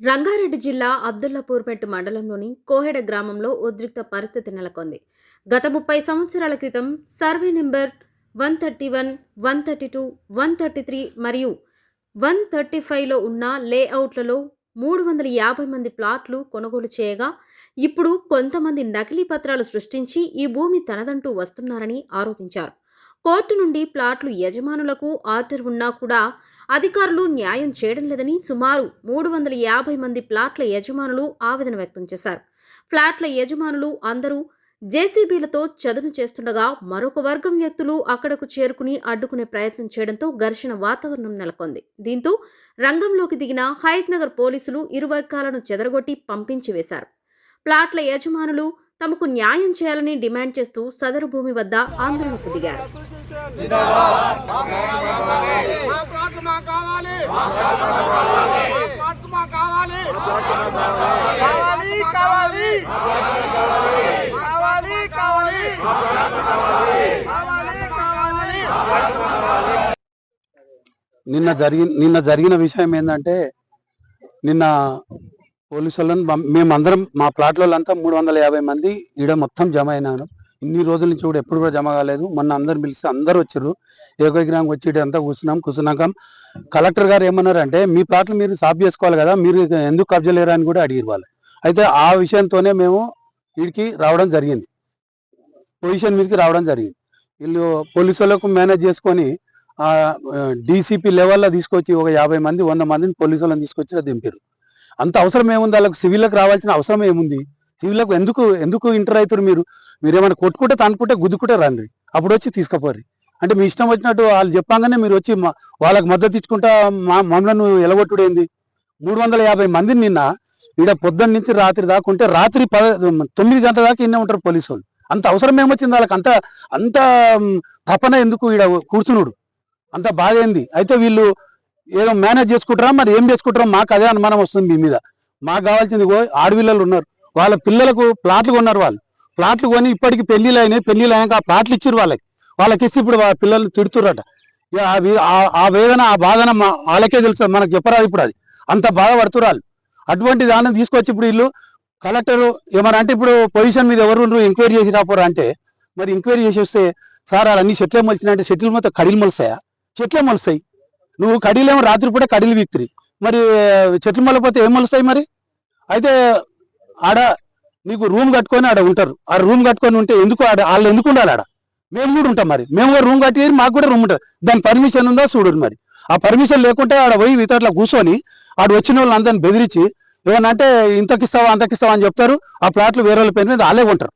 రంగారెడ్డి జిల్లా అబ్దుల్లాపూర్పేట్ మండలంలోని కోహెడ గ్రామంలో ఉద్రిక్త పరిస్థితి నెలకొంది. గత ముప్పై సంవత్సరాల క్రితం survey number one thirty one one thirty two one thirty three మరియు వన్ థర్టీ ఫైవ్లో ఉన్న లేఅవుట్లలో మూడు వందల యాభై మంది ప్లాట్లు కొనుగోలు చేయగా ఇప్పుడు కొంతమంది నకిలీ పత్రాలు సృష్టించి ఈ భూమి తనదంటూ వస్తున్నారని ఆరోపించారు. కోర్టు నుండి ప్లాట్లు యజమానులకు ఆర్డర్ ఉన్నా కూడా అధికారులు న్యాయం చేయడం లేదని సుమారు మూడు వందల యాభై మంది ప్లాట్ల యజమానులు ఆవేదన వ్యక్తం చేశారు. ఫ్లాట్ల యజమానులు అందరూ జేసీబీలతో చదును చేస్తుండగా మరొక వర్గం వ్యక్తులు అక్కడకు చేరుకుని అడ్డుకునే ప్రయత్నం చేయడంతో ఘర్షణ వాతావరణం నెలకొంది. దీంతో రంగంలోకి దిగిన హయత్ నగర్ పోలీసులు ఇరు వర్గాలను చెదరగొట్టి పంపించి వేశారు. ప్లాట్ల యజమానులు తమకు న్యాయం చేయాలని డిమాండ్ చేస్తూ సదరు భూమి వద్ద ఆందోళనకు దిగారు నిన్న జరిగిన నిన్న జరిగిన విషయం ఏంటంటే నిన్న పోలీసు వాళ్ళని మేమందరం మా ప్లాట్లంతా మూడు వందల యాభై మంది ఈడ మొత్తం జమ అయినాను. ఇన్ని రోజుల నుంచి కూడా ఎప్పుడు కూడా జమ కాలేదు. మొన్న అందరు పిలిచి అందరు వచ్చారు ఏకగ్రామం వచ్చి అంతా కూర్చున్నాం కూర్చున్నాక కలెక్టర్ గారు ఏమన్నారంటే మీ ప్లాట్లు మీరు సాఫ్ చేసుకోవాలి కదా మీరు ఎందుకు కబ్జా లేరా? అని కూడా అడిగారు వాళ్ళు. అయితే ఆ విషయంతోనే మేము వీడికి రావడం జరిగింది. పొజిషన్ మీదకి రావడం జరిగింది. వీళ్ళు పోలీసు వాళ్ళకు మేనేజ్ చేసుకొని డీసీపీ లెవెల్లో తీసుకొచ్చి ఒక యాభై మంది వంద మందిని పోలీసు వాళ్ళని తీసుకొచ్చి దింపారు అంత అవసరం ఏముంది? వాళ్ళకి సివిల్లకు రావాల్సిన అవసరం ఏముంది? సివిల్లకు ఎందుకు ఎందుకు ఇంటర్ అవుతారు మీరు? మీరు ఏమైనా కొట్టుకుంటే తనుకుంటే గుద్దుకుంటే రండి అప్పుడు వచ్చి తీసుకుపోరు అంటే మీ ఇష్టం వచ్చినట్టు వాళ్ళు చెప్పంగానే మీరు వచ్చి వాళ్ళకి మద్దతు ఇచ్చుకుంటా మా మమ్మల్ని ఎలగొట్టుడేంది మూడు వందల యాభై మందిని నిన్న ఈడ పొద్దున్న నుంచి రాత్రి దాకా ఉంటే రాత్రి పద తొమ్మిది గంటల దాకా ఇన్నే ఉంటారు పోలీసు వాళ్ళు అంత అవసరం ఏమొచ్చింది? వాళ్ళకి అంత అంత తపన ఎందుకు ఈడ కూర్చున్నాడు అంత బాధ ఏంది? అయితే వీళ్ళు ఏదో మేనేజ్ చేసుకుంటారా? మరి ఏం చేసుకుంటారా మాకు అదే అనుమానం వస్తుంది మీ మీద. మాకు కావాల్సింది ఆడపిల్లలు ఉన్నారు. వాళ్ళ పిల్లలకు ప్లాట్లు కొన్నారు వాళ్ళు. ప్లాట్లు కొని ఇప్పటికి పెళ్ళిలు అయినాయి. పెళ్ళిలు అయినాక ఆ ప్లాట్లు ఇచ్చారు వాళ్ళకి. వాళ్ళకి ఇచ్చి ఇప్పుడు వాళ్ళ పిల్లలు ఆ- వేదన ఆ బాధన మా- వాళ్ళకే తెలుసు. మనకు చెప్పరాదు ఇప్పుడు అది. అంత బాధపడుతురాలు అటువంటి దాన్ని తీసుకొచ్చి ఇప్పుడు వీళ్ళు కలెక్టర్ ఏమన్నా అంటే ఇప్పుడు పొజిషన్ మీద ఎవరు ఎంక్వైరీ చేసి రాపోరా అంటే మరి ఎంక్వైరీ చేసి వస్తే సార్ అన్ని చెట్లే మొలిచినాయంటే చెట్లు మొత్తం కడిలు మొలుస్తాయా? చెట్లే మొలుస్తాయి. నువ్వు కడీలేమో రాత్రిపూట కడీలు వీక్తిరి మరి చెట్లు మొలకపోతే ఏం మొలుస్తాయి మరి? అయితే ఆడ నీకు రూమ్ కట్టుకొని ఆడ ఉంటారు. ఆ రూమ్ కట్టుకొని ఉంటే ఎందుకు ఆడ వాళ్ళు ఎందుకు ఉండాలి ఆడ? మేము కూడా ఉంటాం మరి. మేము కూడా రూమ్ కట్టి మాకు కూడా రూమ్ ఉంటుంది. దాని పర్మిషన్ ఉందా చూడండి మరి. ఆ పర్మిషన్ లేకుంటే ఆడ పోయి ఇతరుల కూర్చొని ఆడ వచ్చిన వాళ్ళని అందరిని బెదిరించి ఏమన్నా అంటే ఇంతకిస్తావా అంతకిస్తావా అని చెప్తారు. ఆ ప్లాట్లు వేరే వాళ్ళ పేరు మీద వాళ్ళే కొంటారు.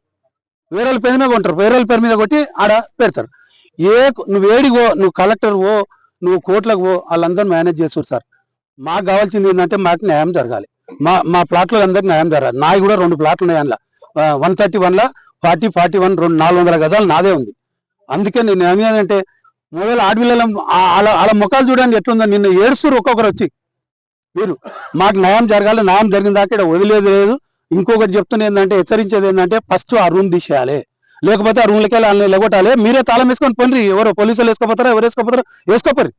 వేరే వాళ్ళ పేరు మీద కొంటారు. వేరే వాళ్ళ పేరు మీద కొట్టి ఆడ పెడతారు. ఏ నువ్వు ఏడిగో నువ్వు కలెక్టర్ ఓ నువ్వు కోట్లకు పో వాళ్ళందరూ మేనేజ్ చేస్తారు సార్. మాకు కావాల్సింది ఏంటంటే మాకు న్యాయం జరగాలి. మా మా ప్లాట్లో అందరికి న్యాయం జరగాలి. నాయి కూడా రెండు ప్లాట్లు ఉన్నాయి అందులో. వన్ థర్టీ వన్లో ఫార్టీ ఫార్టీ వన్ రెండు నాలుగు వందల గదాలు నాదే ఉంది. అందుకే నేను ఏమంటే మొదలు ఆడపిల్లల వాళ్ళ వాళ్ళ ముఖాలు చూడండి ఎట్లుందో. నిన్న ఏడుస్తారు ఒక్కొక్కరు వచ్చి. మీరు మాకు న్యాయం జరగాలి. న్యాయం జరిగిన దాకా ఇక్కడ వదిలేదు లేదు. ఇంకొకటి చెప్తున్నా ఏంటంటే హెచ్చరించేది ఏంటంటే ఫస్ట్ ఆ రూమ్ తీసేయాలి. లేకపోతే ఆ రూమ్లకి వెళ్ళి వాళ్ళని లెగొట్టాలి. మీరే తాళం వేసుకొని పొండి. ఎవరు పోలీసులు వేసుకోపోతారా? ఎవరు వేసుకోపోతారో? వేసుకోపోరు.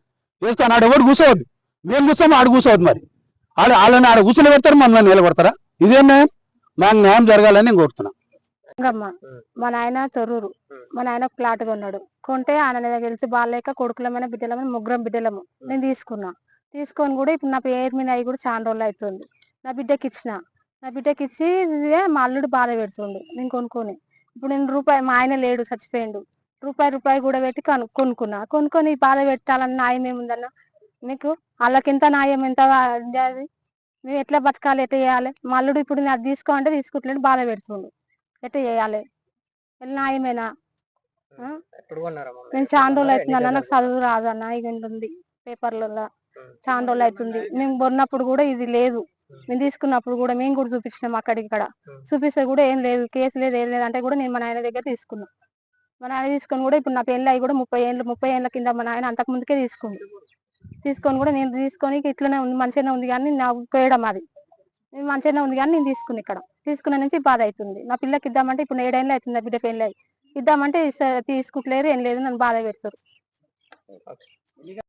వేసుకొని ఆడ ఎవరు కూర్చోవద్దు మేము కూర్చోము ఆడ కూర్చోవద్దు మరి. ఆడ వాళ్ళని ఆడ కూర్చొని పెడతారు మమ్మల్ని నిలబడతారా? ఇదేం న్యాయం. మాకు న్యాయం జరగాలని నేను కోరుతున్నాను. గమ్మ మా నాయన చొర్రూరు. మా నాయన ప్లాట్ కొన్నాడు కొంటే ఆయన దగ్గర తెలిసి బాగాలేక కొడుకులమైన బిడ్డలమైన ముగ్గురం బిడ్డలము. నేను తీసుకున్నా. తీసుకొని కూడా ఇప్పుడు నా పేరు మీద అవి కూడా చాలా రోజులు అవుతుంది. నా బిడ్డకి ఇచ్చిన. నా బిడ్డకి ఇచ్చి ఇదే మా అల్లుడు బాధ పెడుతుండు. నేను కొనుక్కొని. ఇప్పుడు నేను రూపాయి మా ఆయన లేడు చచ్చిపోయిండు. రూపాయి రూపాయి కూడా పెట్టి కొను కొనుక్కున్నా. కొనుక్కొని బాధ పెట్టాలన్న న్యాయం ఏముందన్న? మీకు వాళ్ళకింత న్యాయం ఎంత అది? మేము ఎట్లా బతకాలి ఎట్లా చేయాలి? మా అల్లుడు ఇప్పుడు నేను అది తీసుకో అంటే తీసుకుంటలేడు బాధ పెడుతుండు. ఎట్లా చేయాలి? న్యాయమేనా? నేను చాలా రోజులు అవుతుంది నాకు చదువు రాదన్న? ఇక ఉంది పేపర్లలో చాలా రోజులు అవుతుంది మేము కొన్నప్పుడు కూడా ఇది లేదు. మేము తీసుకున్నప్పుడు కూడా మేము కూడా చూపించినాం అక్కడికి ఇక్కడ. చూపిస్తే కూడా ఏం లేదు కేసు లేదు ఏం లేదు అంటే కూడా నేను మా నాయన దగ్గర తీసుకున్నా. మా నాయన తీసుకొని కూడా ఇప్పుడు నా పెళ్ళి అయ్యి కూడా ముప్పై ఏళ్ళు ముప్పై ఏళ్ళ కింద మా నాయన అంతకు ముందుకే తీసుకుంది. తీసుకొని కూడా నేను తీసుకొని ఇట్లనే ఉంది మంచిగానే ఉంది కానీ నాకు పేయడం అది. నేను మంచిగానే ఉంది కానీ నేను తీసుకుని ఇక్కడ. తీసుకున్న నుంచి బాధ అవుతుంది. నా పిల్లకి ఇద్దామంటే ఇప్పుడు ఏడేళ్ళు అవుతుంది నా బిడ్డ పెళ్ళి ఇద్దామంటే తీసుకుంటలేరు ఏం లేదు నన్ను బాధ పెడతారు.